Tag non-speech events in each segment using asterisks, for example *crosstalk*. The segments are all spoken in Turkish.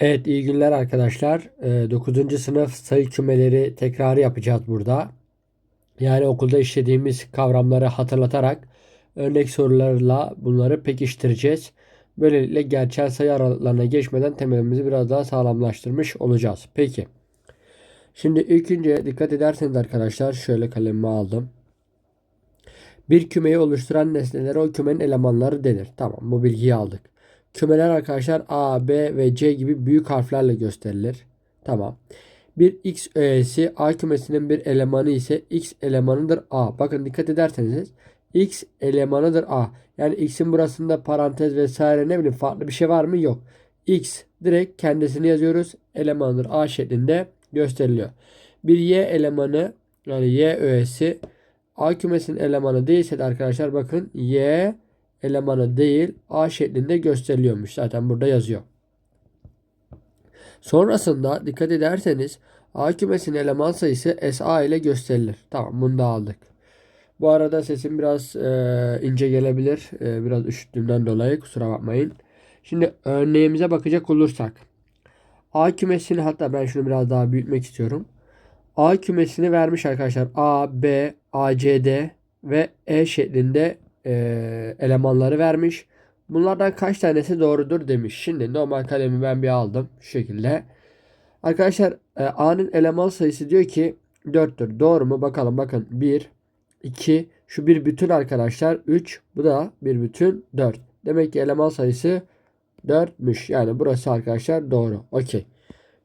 Evet iyi günler arkadaşlar. 9. sınıf sayı kümeleri tekrarı yapacağız burada. Yani okulda işlediğimiz kavramları hatırlatarak örnek sorularla bunları pekiştireceğiz. Böylelikle gerçel sayı aralıklarına geçmeden temelimizi biraz daha sağlamlaştırmış olacağız. Peki. Şimdi ilk önce dikkat ederseniz arkadaşlar şöyle kalemimi aldım. Bir kümeyi oluşturan nesnelere o kümenin elemanları denir. Tamam bu bilgiyi aldık. Kümeler arkadaşlar A, B ve C gibi büyük harflerle gösterilir. Tamam. Bir X öğesi A kümesinin bir elemanı ise X elemanıdır A. Bakın dikkat ederseniz X elemanıdır A. Yani X'in burasında parantez vesaire ne bileyim farklı bir şey var mı? Yok. X direkt kendisini yazıyoruz. Elemanıdır A şeklinde gösteriliyor. Bir Y elemanı yani Y öğesi A kümesinin elemanı değilse de arkadaşlar bakın Y elemanı değil A şeklinde gösteriliyormuş. Zaten burada yazıyor. Sonrasında dikkat ederseniz A kümesinin eleman sayısı SA ile gösterilir. Tamam bunu da aldık. Bu arada sesim biraz e, ince gelebilir. E, biraz üşüttüğümden dolayı kusura bakmayın. Şimdi örneğimize bakacak olursak. A kümesini hatta ben şunu biraz daha büyütmek istiyorum. A kümesini vermiş arkadaşlar. A, B, A, C, D ve E şeklinde e, elemanları vermiş. Bunlardan kaç tanesi doğrudur demiş. Şimdi normal kalemi ben bir aldım. Şu şekilde. Arkadaşlar e, A'nın eleman sayısı diyor ki 4'tür. Doğru mu? Bakalım bakın. 1, 2, şu bir bütün arkadaşlar 3. Bu da bir bütün 4. Demek ki eleman sayısı 4'müş. Yani burası arkadaşlar doğru. Okey.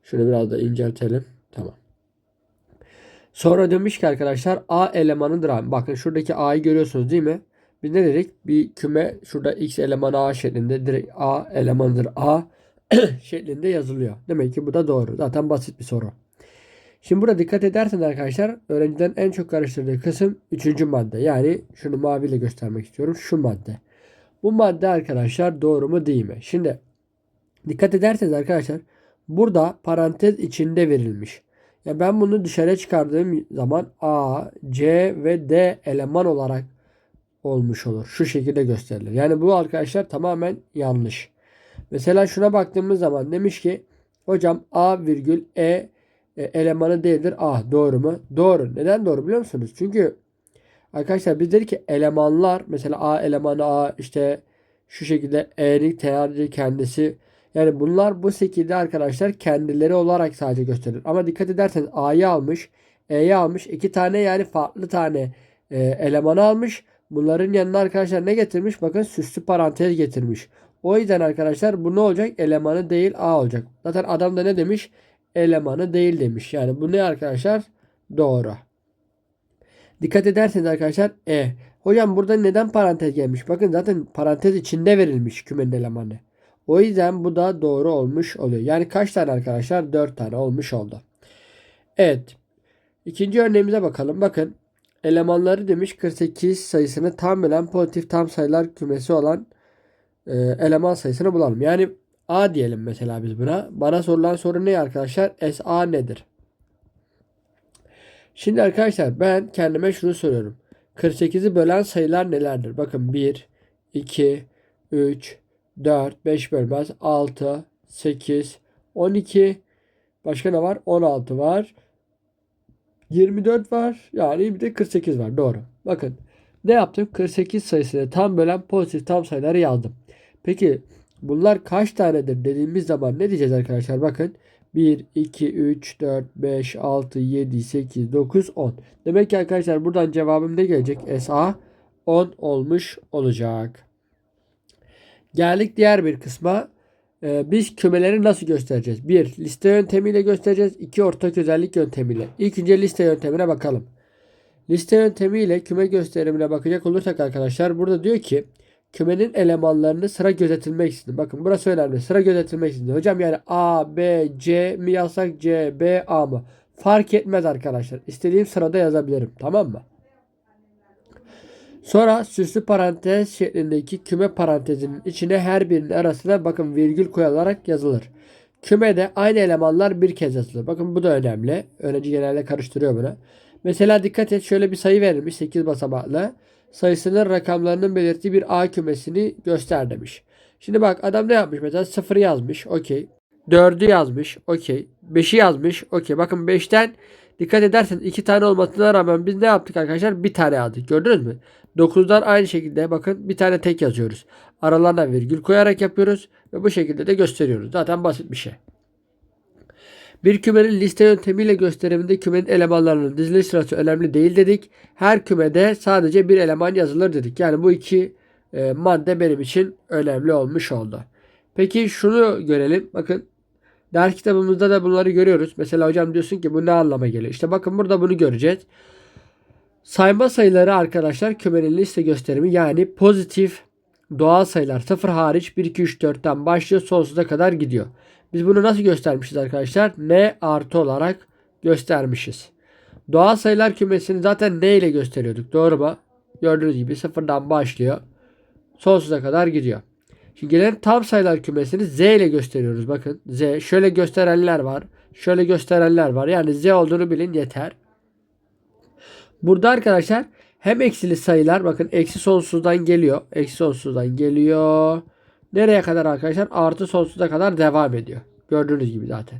Şunu biraz da inceltelim. Tamam. Sonra demiş ki arkadaşlar A elemanıdır. Bakın şuradaki A'yı görüyorsunuz değil mi? Biz ne dedik? Bir küme şurada X elemanı A şeklinde direkt A elemanıdır A *clears throat* şeklinde yazılıyor. Demek ki bu da doğru. Zaten basit bir soru. Şimdi burada dikkat ederseniz arkadaşlar öğrenciden en çok karıştırdığı kısım 3. madde. Yani şunu maviyle göstermek istiyorum. Şu madde. Bu madde arkadaşlar doğru mu değil mi? Şimdi dikkat ederseniz arkadaşlar burada parantez içinde verilmiş. Ya ben bunu dışarı çıkardığım zaman A, C ve D eleman olarak olmuş olur. Şu şekilde gösterilir. Yani bu arkadaşlar tamamen yanlış. Mesela şuna baktığımız zaman demiş ki hocam A virgül E e, elemanı değildir A. Doğru mu? Doğru. Neden doğru biliyor musunuz? Çünkü arkadaşlar biz dedik ki elemanlar mesela A elemanı A işte şu şekilde E'nin teori kendisi yani bunlar bu şekilde arkadaşlar kendileri olarak sadece gösterilir. Ama dikkat ederseniz A'yı almış, E'yi almış. iki tane yani farklı tane e, elemanı almış. Bunların yanına arkadaşlar ne getirmiş? Bakın süslü parantez getirmiş. O yüzden arkadaşlar bu ne olacak? Elemanı değil A olacak. Zaten adam da ne demiş? Elemanı değil demiş. Yani bu ne arkadaşlar? Doğru. Dikkat ederseniz arkadaşlar E. Hocam burada neden parantez gelmiş? Bakın zaten parantez içinde verilmiş kümenin elemanı. O yüzden bu da doğru olmuş oluyor. Yani kaç tane arkadaşlar? 4 tane olmuş oldu. Evet. İkinci örneğimize bakalım. Bakın elemanları demiş 48 sayısını tam bilen pozitif tam sayılar kümesi olan e, eleman sayısını bulalım. Yani A diyelim mesela biz buna. Bana sorulan soru ne arkadaşlar? SA nedir? Şimdi arkadaşlar ben kendime şunu soruyorum. 48'i bölen sayılar nelerdir? Bakın 1, 2, 3, 4, 5 bölmez. 6, 8, 12. Başka ne var? 16 var. 24 var. Yani bir de 48 var. Doğru. Bakın ne yaptım? 48 sayısını tam bölen pozitif tam sayıları yazdım. Peki bunlar kaç tanedir dediğimiz zaman ne diyeceğiz arkadaşlar? Bakın 1, 2, 3, 4, 5, 6, 7, 8, 9, 10. Demek ki arkadaşlar buradan cevabım ne gelecek? SA 10 olmuş olacak. Geldik diğer bir kısma. Ee, biz kümeleri nasıl göstereceğiz? Bir, liste yöntemiyle göstereceğiz. İki, ortak özellik yöntemiyle. İlk önce liste yöntemine bakalım. Liste yöntemiyle küme gösterimine bakacak olursak arkadaşlar burada diyor ki kümenin elemanlarını sıra gözetilmek için. Bakın burası önemli. Sıra gözetilmek için. Hocam yani A, B, C mi yazsak C, B, A mı? Fark etmez arkadaşlar. İstediğim sırada yazabilirim. Tamam mı? Sonra süslü parantez şeklindeki küme parantezinin içine her birinin arasına bakın virgül koyularak yazılır. Kümede aynı elemanlar bir kez yazılır. Bakın bu da önemli. Öğrenci genelde karıştırıyor bunu. Mesela dikkat et şöyle bir sayı verilmiş 8 basamaklı. Sayısının rakamlarının belirttiği bir A kümesini göster demiş. Şimdi bak adam ne yapmış mesela 0 yazmış. Okey. 4'ü yazmış. Okey. 5'i yazmış. Okey. Bakın 5'ten dikkat ederseniz 2 tane olmasına rağmen biz ne yaptık arkadaşlar? Bir tane aldık. Gördünüz mü? 9'dan aynı şekilde bakın bir tane tek yazıyoruz. Aralarına virgül koyarak yapıyoruz. Ve bu şekilde de gösteriyoruz. Zaten basit bir şey. Bir kümenin liste yöntemiyle gösteriminde kümenin elemanlarının diziliş sırası önemli değil dedik. Her kümede sadece bir eleman yazılır dedik. Yani bu iki e, madde benim için önemli olmuş oldu. Peki şunu görelim. Bakın ders kitabımızda da bunları görüyoruz. Mesela hocam diyorsun ki bu ne anlama geliyor? İşte bakın burada bunu göreceğiz. Sayma sayıları arkadaşlar kümenin liste gösterimi yani pozitif doğal sayılar 0 hariç 1, 2, 3, 4'ten başlıyor sonsuza kadar gidiyor. Biz bunu nasıl göstermişiz arkadaşlar? N artı olarak göstermişiz. Doğal sayılar kümesini zaten N ile gösteriyorduk. Doğru mu? Gördüğünüz gibi sıfırdan başlıyor. Sonsuza kadar gidiyor. Şimdi gelen tam sayılar kümesini Z ile gösteriyoruz. Bakın Z. Şöyle gösterenler var. Şöyle gösterenler var. Yani Z olduğunu bilin yeter. Burada arkadaşlar hem eksili sayılar bakın eksi sonsuzdan geliyor. Eksi sonsuzdan geliyor. Nereye kadar arkadaşlar? Artı sonsuza kadar devam ediyor. Gördüğünüz gibi zaten.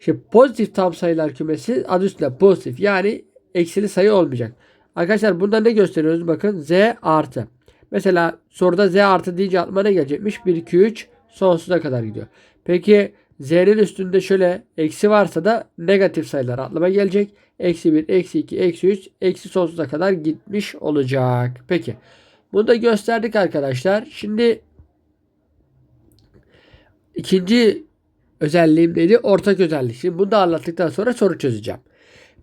Şimdi pozitif tam sayılar kümesi adı üstünde pozitif. Yani eksili sayı olmayacak. Arkadaşlar bunda ne gösteriyoruz? Bakın z artı. Mesela soruda z artı deyince aklıma ne gelecekmiş? 1, 2, 3 sonsuza kadar gidiyor. Peki z'nin üstünde şöyle eksi varsa da negatif sayılar aklıma gelecek. Eksi 1, eksi 2, eksi 3, eksi sonsuza kadar gitmiş olacak. Peki. Bunu da gösterdik arkadaşlar. Şimdi ikinci özelliğim neydi? Ortak özellik. Şimdi bunu da anlattıktan sonra soru çözeceğim.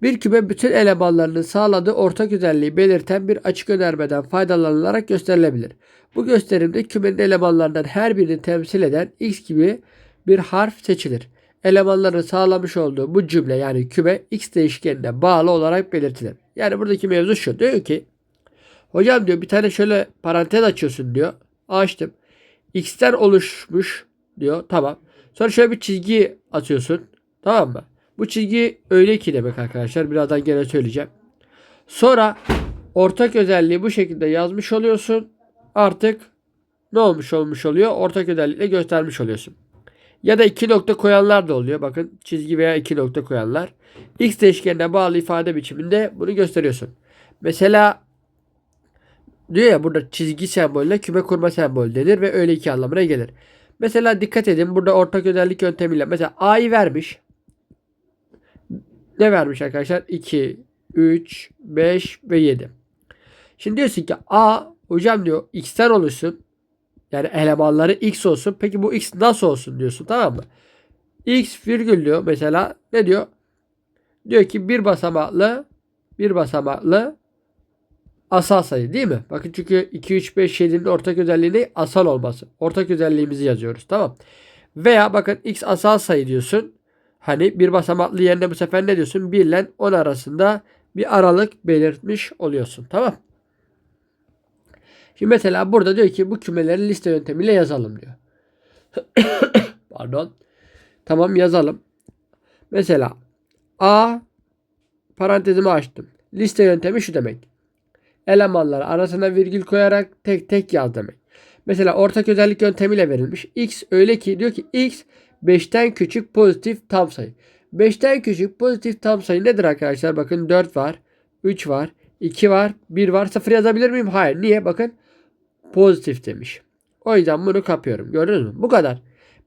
Bir küme bütün elemanlarının sağladığı ortak özelliği belirten bir açık önermeden faydalanılarak gösterilebilir. Bu gösterimde kümenin elemanlarından her birini temsil eden x gibi bir harf seçilir. Elemanların sağlamış olduğu bu cümle yani küme x değişkenine bağlı olarak belirtilir. Yani buradaki mevzu şu. Diyor ki hocam diyor bir tane şöyle parantez açıyorsun diyor. Açtım. X'ten oluşmuş diyor. Tamam. Sonra şöyle bir çizgi atıyorsun. Tamam mı? Bu çizgi öyle ki demek arkadaşlar. Birazdan gene söyleyeceğim. Sonra ortak özelliği bu şekilde yazmış oluyorsun. Artık ne olmuş olmuş oluyor? Ortak özellikle göstermiş oluyorsun. Ya da iki nokta koyanlar da oluyor. Bakın çizgi veya iki nokta koyanlar. X değişkenine bağlı ifade biçiminde bunu gösteriyorsun. Mesela diyor ya burada çizgi sembolüne küme kurma sembolü denir ve öyle iki anlamına gelir. Mesela dikkat edin burada ortak özellik yöntemiyle mesela A'yı vermiş. Ne vermiş arkadaşlar? 2, 3, 5 ve 7. Şimdi diyorsun ki A hocam diyor X'ten oluşsun. Yani elemanları X olsun. Peki bu X nasıl olsun diyorsun tamam mı? X virgül diyor mesela ne diyor? Diyor ki bir basamaklı bir basamaklı asal sayı değil mi? Bakın çünkü 2, 3, 5, 7'nin ortak özelliği ne? Asal olması. Ortak özelliğimizi yazıyoruz. Tamam. Veya bakın x asal sayı diyorsun. Hani bir basamaklı yerine bu sefer ne diyorsun? 1 ile 10 arasında bir aralık belirtmiş oluyorsun. Tamam. Şimdi mesela burada diyor ki bu kümeleri liste yöntemiyle yazalım diyor. *coughs* Pardon. Tamam yazalım. Mesela A parantezimi açtım. Liste yöntemi şu demek elemanlar arasına virgül koyarak tek tek yaz demek. Mesela ortak özellik yöntemiyle verilmiş. X öyle ki diyor ki X 5'ten küçük pozitif tam sayı. 5'ten küçük pozitif tam sayı nedir arkadaşlar? Bakın 4 var, 3 var, 2 var, 1 var. 0 yazabilir miyim? Hayır. Niye? Bakın pozitif demiş. O yüzden bunu kapıyorum. Gördünüz mü? Bu kadar.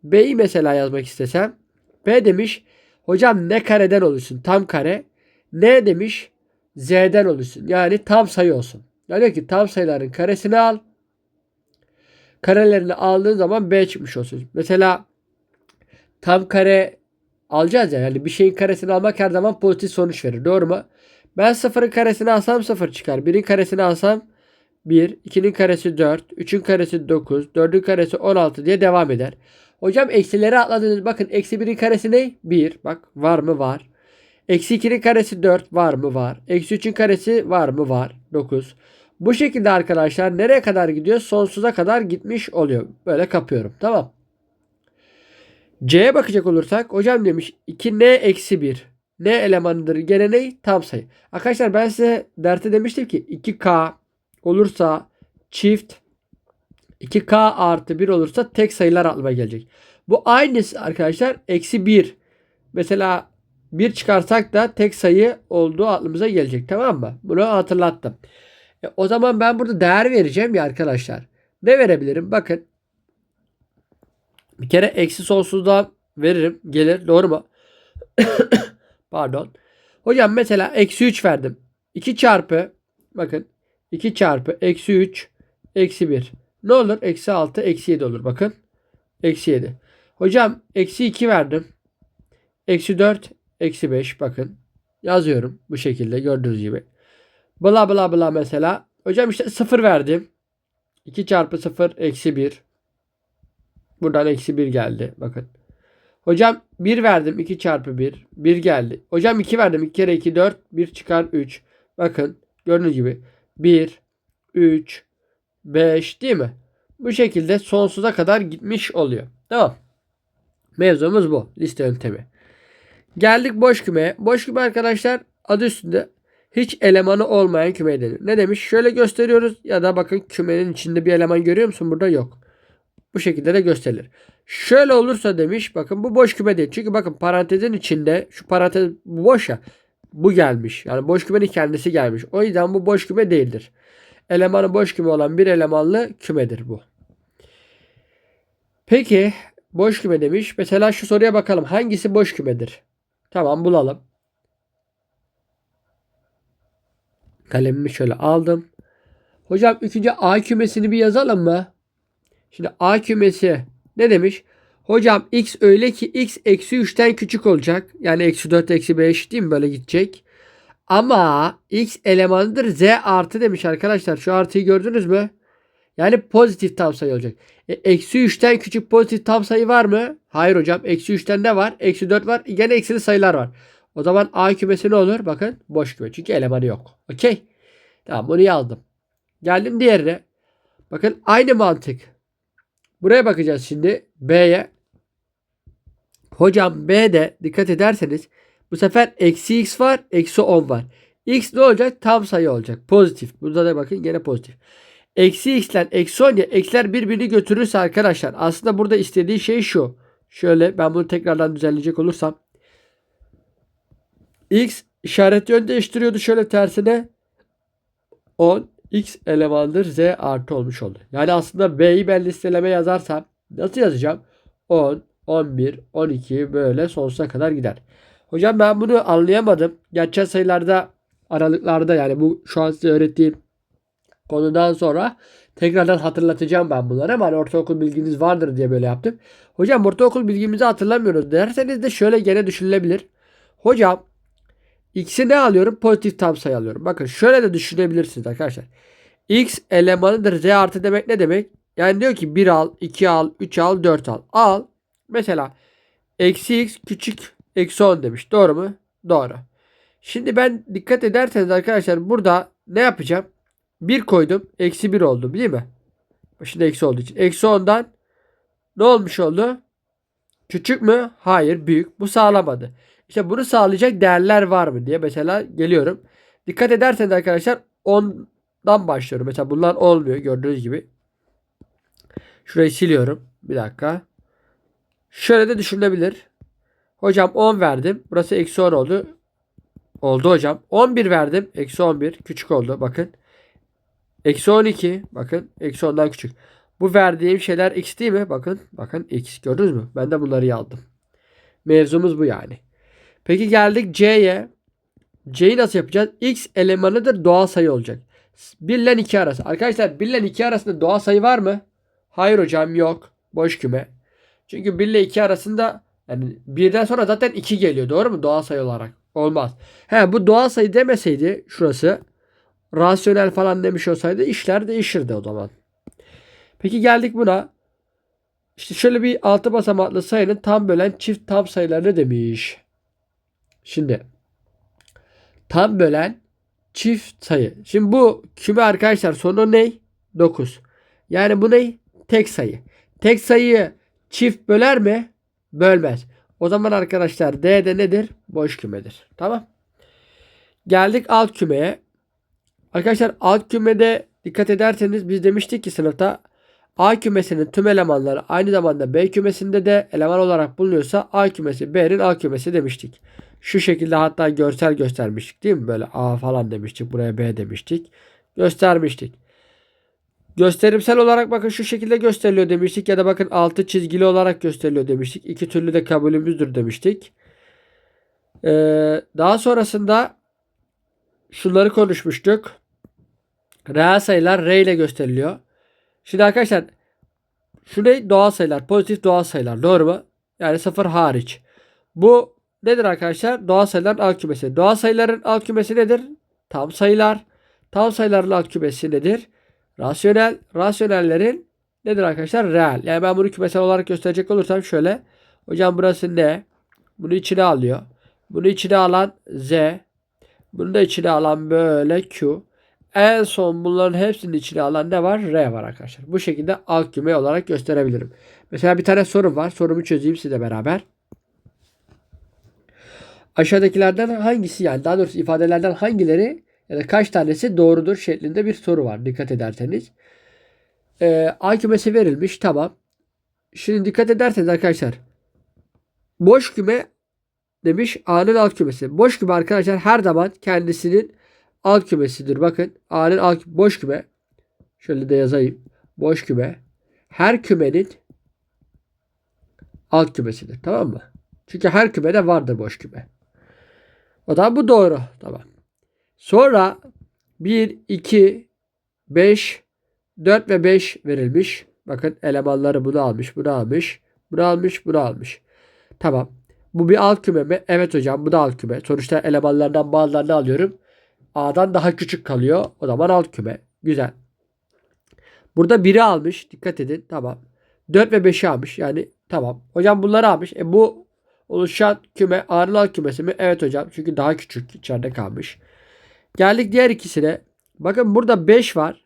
B'yi mesela yazmak istesem B demiş hocam ne kareden oluşsun? Tam kare. Ne demiş? Z'den oluşsun. Yani tam sayı olsun. Yani diyor ki tam sayıların karesini al. Karelerini aldığın zaman B çıkmış olsun. Mesela tam kare alacağız ya. Yani bir şeyin karesini almak her zaman pozitif sonuç verir. Doğru mu? Ben sıfırın karesini alsam sıfır çıkar. Birin karesini alsam 1, 2'nin karesi 4, 3'ün karesi 9, 4'ün karesi 16 diye devam eder. Hocam eksileri atladınız. Bakın eksi 1'in karesi ne? 1. Bak var mı? Var. Eksi 2'nin karesi 4 var mı? Var. Eksi 3'ün karesi var mı? Var. 9. Bu şekilde arkadaşlar nereye kadar gidiyor? Sonsuza kadar gitmiş oluyor. Böyle kapıyorum. Tamam. C'ye bakacak olursak hocam demiş 2n eksi 1. Ne elemanıdır? Gene ne? Tam sayı. Arkadaşlar ben size derste demiştim ki 2k olursa çift 2K artı 1 olursa tek sayılar aklıma gelecek. Bu aynısı arkadaşlar eksi 1. Mesela 1 çıkarsak da tek sayı olduğu aklımıza gelecek. Tamam mı? Bunu hatırlattım. E, o zaman ben burada değer vereceğim ya arkadaşlar. Ne verebilirim? Bakın. Bir kere eksi sonsuzdan veririm. Gelir. Doğru mu? *coughs* Pardon. Hocam mesela eksi 3 verdim. 2 çarpı bakın 2 çarpı eksi 3 eksi 1. Ne olur? Eksi 6 eksi 7 olur. Bakın. Eksi 7. Hocam eksi 2 verdim. Eksi 4 eksi 5 bakın. Yazıyorum bu şekilde gördüğünüz gibi. Bla bla bla mesela. Hocam işte 0 verdim. 2 çarpı 0 eksi 1. Buradan eksi 1 geldi. Bakın. Hocam 1 verdim. 2 çarpı 1. 1 geldi. Hocam 2 verdim. 2 kere 2 4. 1 çıkar 3. Bakın. Gördüğünüz gibi. 1, 3, 5 değil mi? Bu şekilde sonsuza kadar gitmiş oluyor. Tamam. Mevzumuz bu. Liste yöntemi. Geldik boş kümeye. Boş küme arkadaşlar adı üstünde hiç elemanı olmayan küme denir. Ne demiş? Şöyle gösteriyoruz ya da bakın kümenin içinde bir eleman görüyor musun? Burada yok. Bu şekilde de gösterilir. Şöyle olursa demiş bakın bu boş küme değil. Çünkü bakın parantezin içinde şu parantez boş ya. Bu gelmiş. Yani boş kümenin kendisi gelmiş. O yüzden bu boş küme değildir. Elemanı boş küme olan bir elemanlı kümedir bu. Peki boş küme demiş. Mesela şu soruya bakalım. Hangisi boş kümedir? Tamam bulalım. Kalemimi şöyle aldım. Hocam ikinci A kümesini bir yazalım mı? Şimdi A kümesi ne demiş? Hocam x öyle ki x eksi 3'ten küçük olacak. Yani eksi 4 eksi 5 değil mi böyle gidecek. Ama x elemanıdır z artı demiş arkadaşlar. Şu artıyı gördünüz mü? Yani pozitif tam sayı olacak. E, eksi 3'ten küçük pozitif tam sayı var mı? Hayır hocam. Eksi 3'ten ne var? Eksi 4 var. Gene eksili sayılar var. O zaman A kümesi ne olur? Bakın boş küme. Çünkü elemanı yok. Okey. Tamam bunu yazdım. Geldim diğerine. Bakın aynı mantık. Buraya bakacağız şimdi. B'ye. Hocam B'de dikkat ederseniz bu sefer eksi x var. Eksi 10 var. X ne olacak? Tam sayı olacak. Pozitif. Burada da bakın gene pozitif. Eksi x'ten eksi 10 ya x'ler birbirini götürürse arkadaşlar aslında burada istediği şey şu. Şöyle ben bunu tekrardan düzenleyecek olursam. X işaret yön değiştiriyordu şöyle tersine. 10 x elemandır z artı olmuş oldu. Yani aslında b'yi ben listeleme yazarsam nasıl yazacağım? 10, 11, 12 böyle sonsuza kadar gider. Hocam ben bunu anlayamadım. Gerçel sayılarda aralıklarda yani bu şu an size öğrettiğim konudan sonra tekrardan hatırlatacağım ben bunları ama hani ortaokul bilginiz vardır diye böyle yaptım. Hocam ortaokul bilgimizi hatırlamıyoruz derseniz de şöyle gene düşünülebilir. Hocam x'i ne alıyorum? Pozitif tam sayı alıyorum. Bakın şöyle de düşünebilirsiniz arkadaşlar. x elemanıdır z artı demek ne demek? Yani diyor ki 1 al, 2 al, 3 al, 4 al. Al. Mesela eksi x küçük eksi 10 demiş. Doğru mu? Doğru. Şimdi ben dikkat ederseniz arkadaşlar burada ne yapacağım? 1 koydum. Eksi 1 oldu değil mi? Başında eksi olduğu için. Eksi 10'dan ne olmuş oldu? Küçük mü? Hayır. Büyük. Bu sağlamadı. İşte bunu sağlayacak değerler var mı diye mesela geliyorum. Dikkat ederseniz arkadaşlar 10'dan başlıyorum. Mesela bunlar olmuyor gördüğünüz gibi. Şurayı siliyorum. Bir dakika. Şöyle de düşünülebilir. Hocam 10 verdim. Burası eksi 10 oldu. Oldu hocam. 11 verdim. Eksi 11. Küçük oldu. Bakın. Eksi 12. Bakın. Eksi 10'dan küçük. Bu verdiğim şeyler x değil mi? Bakın. Bakın x. Gördünüz mü? Ben de bunları yazdım. Mevzumuz bu yani. Peki geldik C'ye. C'yi nasıl yapacağız? X elemanıdır doğal sayı olacak. 1 ile 2 arası. Arkadaşlar 1 ile 2 arasında doğal sayı var mı? Hayır hocam yok. Boş küme. Çünkü 1 ile 2 arasında yani birden sonra zaten 2 geliyor. Doğru mu? Doğal sayı olarak. Olmaz. He bu doğal sayı demeseydi şurası rasyonel falan demiş olsaydı işler değişirdi o zaman. Peki geldik buna. İşte şöyle bir altı basamaklı sayının tam bölen çift tam sayılarını demiş. Şimdi tam bölen çift sayı. Şimdi bu küme arkadaşlar sonu ne? 9. Yani bu ne? Tek sayı. Tek sayıyı çift böler mi? Bölmez. O zaman arkadaşlar D de nedir? Boş kümedir. Tamam. Geldik alt kümeye. Arkadaşlar alt kümede dikkat ederseniz biz demiştik ki sınıfta A kümesinin tüm elemanları aynı zamanda B kümesinde de eleman olarak bulunuyorsa A kümesi B'nin A kümesi demiştik. Şu şekilde hatta görsel göstermiştik değil mi? Böyle A falan demiştik. Buraya B demiştik. Göstermiştik. Gösterimsel olarak bakın şu şekilde gösteriliyor demiştik ya da bakın altı çizgili olarak gösteriliyor demiştik. İki türlü de kabulümüzdür demiştik. Ee, daha sonrasında şunları konuşmuştuk. Reel sayılar R ile gösteriliyor. Şimdi arkadaşlar şu ne? Doğal sayılar. Pozitif doğal sayılar. Doğru mu? Yani sıfır hariç. Bu nedir arkadaşlar? Doğal sayıların alt kümesi. Doğal sayıların alt kümesi nedir? Tam sayılar. Tam sayıların alt kümesi nedir? Rasyonel. Rasyonellerin nedir arkadaşlar? Reel. Yani ben bunu kümesel olarak gösterecek olursam şöyle. Hocam burası ne? Bunu içine alıyor. Bunu içine alan Z. Bunu da içine alan böyle Q. En son bunların hepsinin içine alan ne var? R var arkadaşlar. Bu şekilde alt küme olarak gösterebilirim. Mesela bir tane sorum var. Sorumu çözeyim size beraber. Aşağıdakilerden hangisi yani daha doğrusu ifadelerden hangileri ya da kaç tanesi doğrudur şeklinde bir soru var. Dikkat ederseniz. Ee, A kümesi verilmiş. Tamam. Şimdi dikkat ederseniz arkadaşlar. Boş küme demiş A'nın alt kümesi. Boş küme arkadaşlar her zaman kendisinin alt kümesidir. Bakın A'nın alt boş küme. Şöyle de yazayım. Boş küme. Her kümenin alt kümesidir. Tamam mı? Çünkü her kümede vardır boş küme. O da bu doğru. Tamam. Sonra 1, 2, 5, 4 ve 5 verilmiş. Bakın elemanları bunu almış, bunu almış, bunu almış, bunu almış. Tamam. Bu bir alt küme mi? Evet hocam bu da alt küme. Sonuçta elemanlardan bazılarını alıyorum. A'dan daha küçük kalıyor. O zaman alt küme. Güzel. Burada 1'i almış. Dikkat edin. Tamam. 4 ve 5'i almış. Yani tamam. Hocam bunları almış. E bu oluşan küme alt kümesi mi? Evet hocam. Çünkü daha küçük. içeride kalmış. Geldik diğer ikisine. Bakın burada 5 var.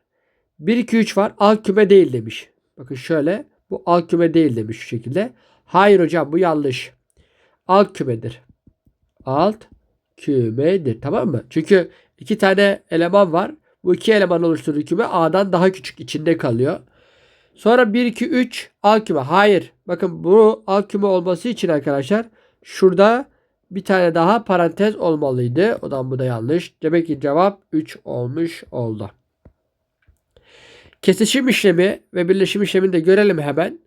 1, 2, 3 var. Alt küme değil demiş. Bakın şöyle. Bu alt küme değil demiş şu şekilde. Hayır hocam bu yanlış. Alt kümedir. Alt kümedir. Tamam mı? Çünkü iki tane eleman var. Bu iki eleman oluşturduğu küme A'dan daha küçük içinde kalıyor. Sonra 1, 2, 3 alt küme. Hayır. Bakın bu alt küme olması için arkadaşlar şurada bir tane daha parantez olmalıydı. O da bu da yanlış. Demek ki cevap 3 olmuş oldu. Kesişim işlemi ve birleşim işlemini de görelim hemen.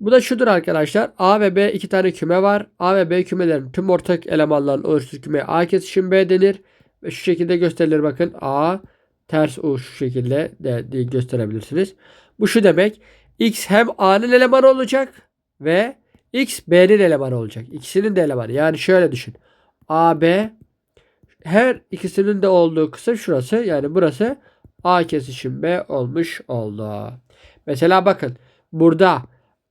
Bu da şudur arkadaşlar. A ve B iki tane küme var. A ve B kümelerin tüm ortak elemanların oluşturduğu küme A kesişim B denir. Ve şu şekilde gösterilir bakın. A ters U şu şekilde de, de gösterebilirsiniz. Bu şu demek. X hem A'nın elemanı olacak ve X B'nin elemanı olacak. İkisinin de elemanı. Yani şöyle düşün. A, B her ikisinin de olduğu kısım şurası. Yani burası A kesişim B olmuş oldu. Mesela bakın burada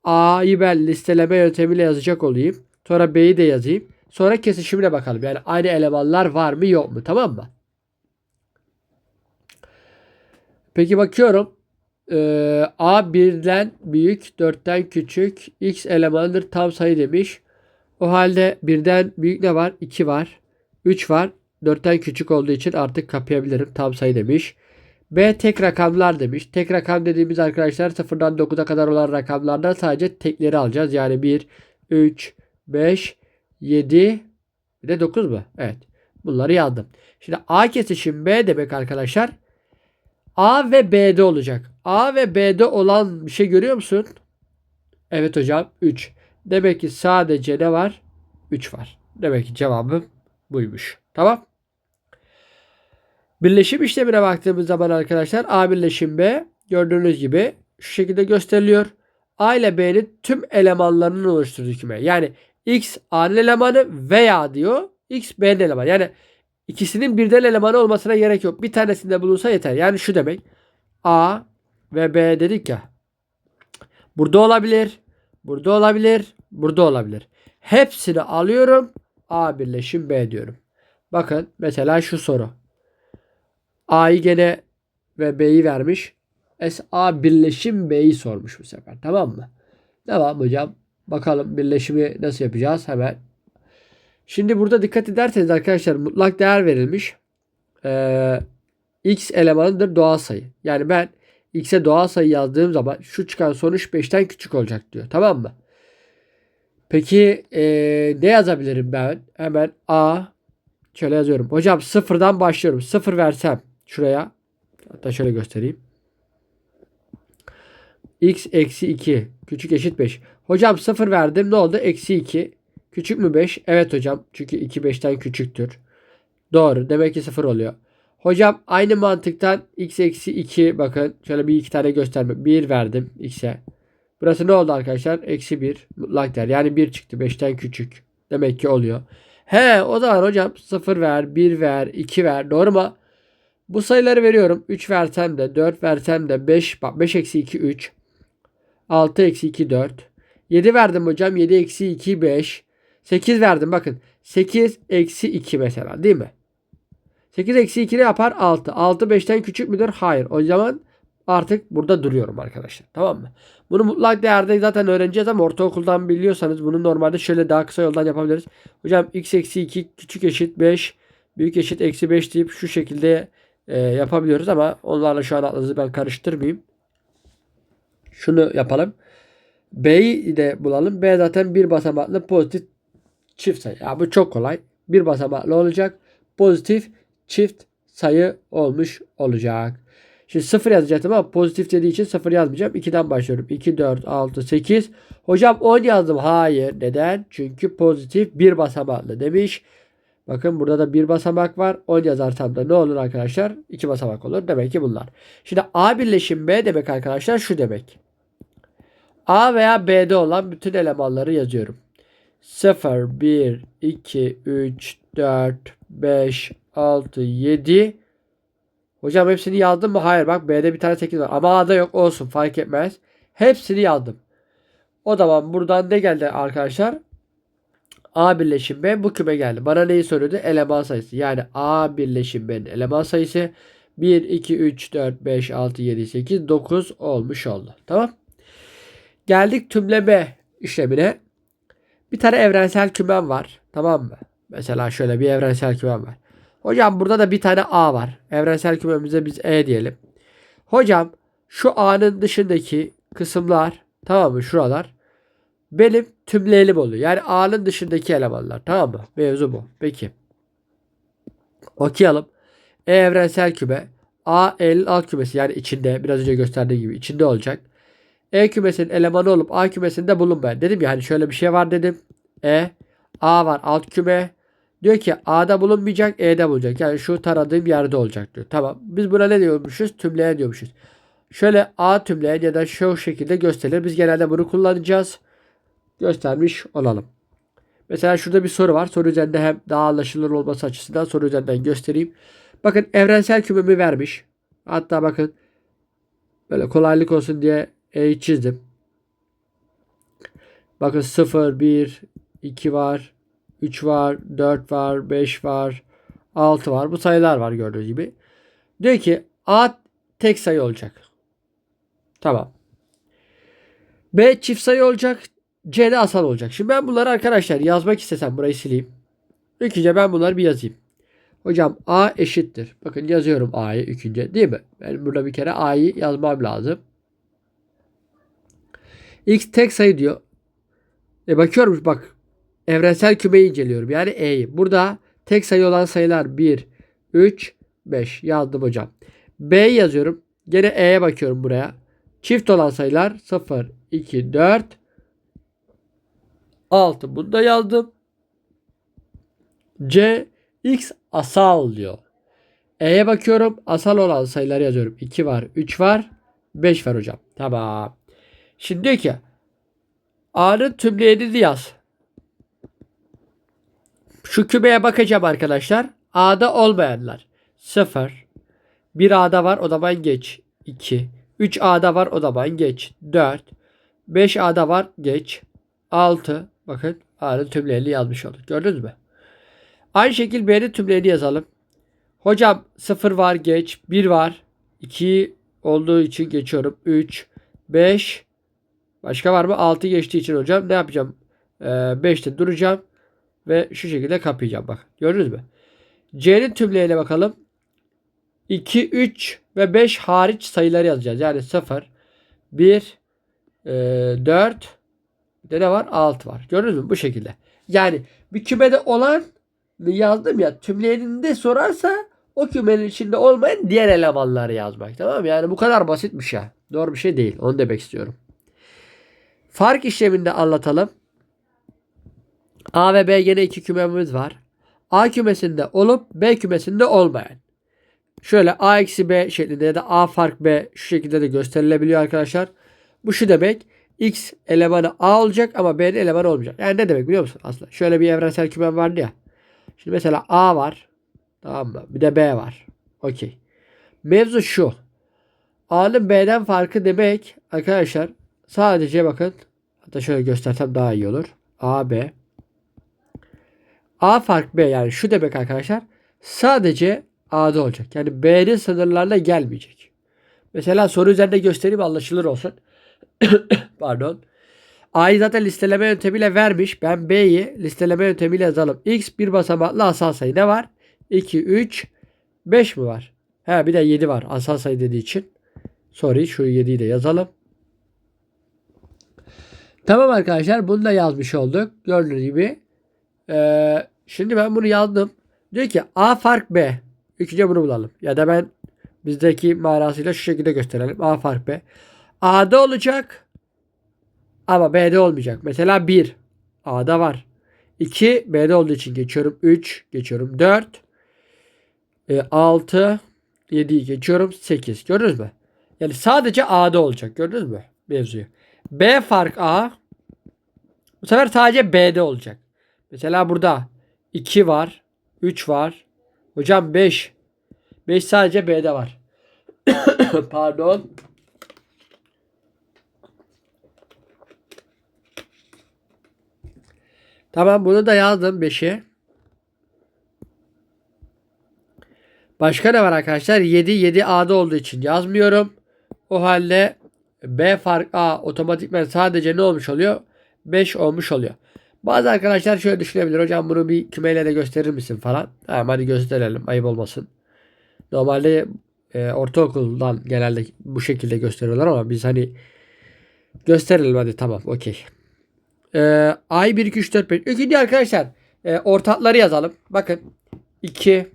A'yı ben listeleme yöntemiyle yazacak olayım. Sonra B'yi de yazayım. Sonra kesişimine bakalım. Yani aynı elemanlar var mı yok mu? Tamam mı? Peki bakıyorum. Ee, A birden büyük, dörtten küçük. X elemanıdır tam sayı demiş. O halde birden büyük ne var? 2 var. 3 var. 4'ten küçük olduğu için artık kapayabilirim. Tam sayı demiş. B tek rakamlar demiş. Tek rakam dediğimiz arkadaşlar 0'dan 9'a kadar olan rakamlardan sadece tekleri alacağız. Yani 1, 3, 5, 7 bir de 9 mu? Evet. Bunları yazdım. Şimdi A kesişim B demek arkadaşlar. A ve B'de olacak. A ve B'de olan bir şey görüyor musun? Evet hocam 3. Demek ki sadece ne var? 3 var. Demek ki cevabım buymuş. Tamam. Birleşim işlemine baktığımız zaman arkadaşlar A birleşim B gördüğünüz gibi şu şekilde gösteriliyor. A ile B'nin tüm elemanlarının oluşturduğu küme. Yani X A'nın elemanı veya diyor X B'nin elemanı. Yani ikisinin birden elemanı olmasına gerek yok. Bir tanesinde bulunsa yeter. Yani şu demek. A ve B dedik ya. Burada olabilir. Burada olabilir. Burada olabilir. Hepsini alıyorum. A birleşim B diyorum. Bakın mesela şu soru. A'yı gene ve B'yi vermiş. SA birleşim B'yi sormuş bu sefer. Tamam mı? Devam hocam. Bakalım birleşimi nasıl yapacağız hemen. Şimdi burada dikkat ederseniz arkadaşlar mutlak değer verilmiş. Ee, X elemanıdır doğal sayı. Yani ben x'e doğal sayı yazdığım zaman şu çıkan sonuç 5'ten küçük olacak diyor. Tamam mı? Peki eee, ne yazabilirim ben? Hemen a şöyle yazıyorum. Hocam sıfırdan başlıyorum. Sıfır versem şuraya. Hatta şöyle göstereyim. x eksi 2 küçük eşit 5. Hocam 0 verdim ne oldu? Eksi 2. Küçük mü 5? Evet hocam. Çünkü 2 5'ten küçüktür. Doğru. Demek ki 0 oluyor. Hocam aynı mantıktan x eksi 2 bakın. Şöyle bir iki tane gösterme. 1 verdim x'e. Burası ne oldu arkadaşlar? Eksi 1 mutlak değer. Yani 1 çıktı. 5'ten küçük. Demek ki oluyor. He o zaman hocam 0 ver, 1 ver, 2 ver. Doğru mu? Bu sayıları veriyorum. 3 versem de 4 versem de 5 bak 5 eksi 2 3. 6 eksi 2 4. 7 verdim hocam. 7 eksi 2 5. 8 verdim bakın. 8 eksi 2 mesela değil mi? 8 eksi 2 ne yapar? 6. 6 5'ten küçük müdür? Hayır. O zaman artık burada duruyorum arkadaşlar. Tamam mı? Bunu mutlak değerde zaten öğreneceğiz ama ortaokuldan biliyorsanız bunu normalde şöyle daha kısa yoldan yapabiliriz. Hocam x eksi 2 küçük eşit 5 büyük eşit eksi 5 deyip şu şekilde e, yapabiliyoruz ama onlarla şu an aklınızı ben karıştırmayayım. Şunu yapalım. B'yi de bulalım. B zaten bir basamaklı pozitif çift sayı. Ya bu çok kolay. Bir basamaklı olacak. Pozitif çift sayı olmuş olacak. Şimdi 0 yazacaktım ama pozitif dediği için 0 yazmayacağım. 2'den başlıyorum. 2, 4, 6, 8. Hocam 10 yazdım. Hayır. Neden? Çünkü pozitif bir basamaklı demiş. Bakın burada da bir basamak var. 10 yazarsam da ne olur arkadaşlar? 2 basamak olur. Demek ki bunlar. Şimdi A birleşim B demek arkadaşlar şu demek. A veya B'de olan bütün elemanları yazıyorum. 0, 1, 2, 3, 4, 5, 6, 7. Hocam hepsini yazdım mı? Hayır bak B'de bir tane 8 var. Ama A'da yok olsun fark etmez. Hepsini yazdım. O zaman buradan ne geldi arkadaşlar? A birleşim B bu küme geldi. Bana neyi soruyordu? Eleman sayısı. Yani A birleşim B'nin eleman sayısı 1, 2, 3, 4, 5, 6, 7, 8, 9 olmuş oldu. Tamam. Geldik tümleme işlemine. Bir tane evrensel kümem var. Tamam mı? Mesela şöyle bir evrensel kümem var. Hocam burada da bir tane A var. Evrensel kümemize biz E diyelim. Hocam şu A'nın dışındaki kısımlar tamam mı? Şuralar benim tümleyelim oluyor. Yani A'nın dışındaki elemanlar. Tamam mı? Mevzu bu. Peki. Okuyalım. E evrensel küme. A E'nin alt kümesi yani içinde biraz önce gösterdiğim gibi içinde olacak. E kümesinin elemanı olup A kümesinde bulunmayan. Dedim ya hani şöyle bir şey var dedim. E A var alt küme. Diyor ki A'da bulunmayacak E'de bulunacak. Yani şu taradığım yerde olacak diyor. Tamam. Biz buna ne diyormuşuz? Tümleyen diyormuşuz. Şöyle A tümleyen ya da şu şekilde gösterilir. Biz genelde bunu kullanacağız. Göstermiş olalım. Mesela şurada bir soru var. Soru üzerinde hem daha anlaşılır olması açısından soru üzerinden göstereyim. Bakın evrensel kümemi vermiş. Hatta bakın böyle kolaylık olsun diye E'yi çizdim. Bakın 0, 1, 2 var. 3 var, 4 var, 5 var, 6 var. Bu sayılar var gördüğünüz gibi. Diyor ki A tek sayı olacak. Tamam. B çift sayı olacak. C de asal olacak. Şimdi ben bunları arkadaşlar yazmak istesem burayı sileyim. İlk önce ben bunları bir yazayım. Hocam A eşittir. Bakın yazıyorum A'yı ilk önce değil mi? Ben burada bir kere A'yı yazmam lazım. X tek sayı diyor. E bakıyorum bak evrensel kümeyi inceliyorum. Yani E'yi. Burada tek sayı olan sayılar 1, 3, 5 yazdım hocam. B yazıyorum. Gene E'ye bakıyorum buraya. Çift olan sayılar 0, 2, 4, 6. Bunu da yazdım. C, X asal diyor. E'ye bakıyorum. Asal olan sayıları yazıyorum. 2 var, 3 var, 5 var hocam. Tamam. Şimdi diyor ki A'nın tümleyenini yaz. Şu kümeye bakacağım arkadaşlar. A'da olmayanlar. 0. 1 A'da var o zaman geç. 2. 3 A'da var o zaman geç. 4. 5 A'da var geç. 6. Bakın A'nın tümlerini yazmış olduk. Gördünüz mü? Aynı şekilde B'nin tümlerini yazalım. Hocam 0 var geç. 1 var. 2 olduğu için geçiyorum. 3. 5. Başka var mı? 6 geçtiği için hocam ne yapacağım? Ee, 5'te duracağım. Ve şu şekilde kapayacağım bak. Gördünüz mü? C'nin tümleyene bakalım. 2, 3, ve 5 hariç sayıları yazacağız. Yani 0, 1, e, 4, bir de ne var? 6 var. Gördünüz mü? Bu şekilde. Yani bir kümede olan yazdım ya tümleyeninde sorarsa o kümenin içinde olmayan diğer elemanları yazmak. Tamam mı? Yani bu kadar basitmiş ya. Doğru bir şey değil. Onu demek istiyorum. Fark işleminde anlatalım. A ve B gene iki kümemiz var. A kümesinde olup B kümesinde olmayan. Şöyle A eksi B şeklinde ya da A fark B şu şekilde de gösterilebiliyor arkadaşlar. Bu şu demek. X elemanı A olacak ama B'nin elemanı olmayacak. Yani ne demek biliyor musun aslında? Şöyle bir evrensel kümem vardı ya. Şimdi mesela A var. Tamam mı? Bir de B var. Okey. Mevzu şu. A'nın B'den farkı demek arkadaşlar sadece bakın hatta şöyle göstersem daha iyi olur. A, B. A fark B yani şu demek arkadaşlar sadece A'da olacak. Yani B'nin sınırlarına gelmeyecek. Mesela soru üzerinde göstereyim anlaşılır olsun. *coughs* Pardon. A'yı zaten listeleme yöntemiyle vermiş. Ben B'yi listeleme yöntemiyle yazalım. X bir basamaklı asal sayı ne var? 2, 3, 5 mi var? He bir de 7 var asal sayı dediği için. Sorry şu 7'yi de yazalım. Tamam arkadaşlar bunu da yazmış olduk. Gördüğünüz gibi. Şimdi ben bunu yazdım. Diyor ki A fark B. İkinci bunu bulalım. Ya da ben bizdeki manasıyla şu şekilde gösterelim. A fark B. A'da olacak ama B'de olmayacak. Mesela 1 A'da var. 2 B'de olduğu için geçiyorum. 3 geçiyorum. 4 e, 6 7'yi geçiyorum. 8. Gördünüz mü? Yani sadece A'da olacak. Gördünüz mü mevzuyu? B fark A bu sefer sadece B'de olacak. Mesela burada 2 var. 3 var. Hocam 5. 5 sadece B'de var. *coughs* Pardon. Tamam bunu da yazdım 5'e. Başka ne var arkadaşlar? 7 7 A'da olduğu için yazmıyorum. O halde B fark A otomatikman sadece ne olmuş oluyor? 5 olmuş oluyor. Bazı arkadaşlar şöyle düşünebilir. Hocam bunu bir kümeyle de gösterir misin falan. Tamam hadi gösterelim. Ayıp olmasın. Normalde e, ortaokuldan genelde bu şekilde gösteriyorlar ama biz hani gösterelim hadi tamam okey. E, ay 1 2 3 4 5. İkinci arkadaşlar e, ortakları yazalım. Bakın 2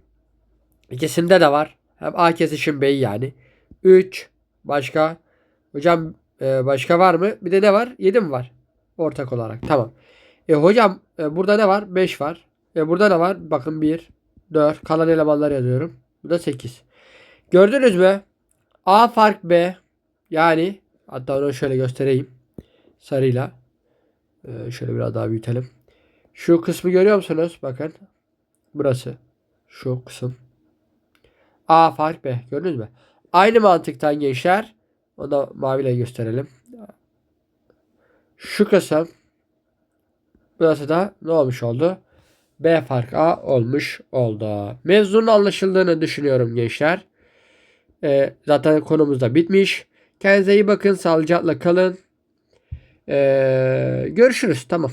ikisinde de var. Hem A kesişim B'yi yani. 3 başka. Hocam e, başka var mı? Bir de ne var? 7 mi var? Ortak olarak. Tamam. E hocam e, burada ne var? 5 var. E burada ne var? Bakın 1, 4. Kalan elemanlar yazıyorum. Bu da 8. Gördünüz mü? A fark B. Yani hatta onu şöyle göstereyim. Sarıyla. E, şöyle biraz daha büyütelim. Şu kısmı görüyor musunuz? Bakın. Burası. Şu kısım. A fark B. Gördünüz mü? Aynı mantıktan gençler. Onu da maviyle gösterelim. Şu kısım Burası da ne olmuş oldu? B fark A olmuş oldu. Mevzunun anlaşıldığını düşünüyorum gençler. Ee, zaten konumuz da bitmiş. Kendinize iyi bakın. Sağlıcakla kalın. Ee, görüşürüz. Tamam.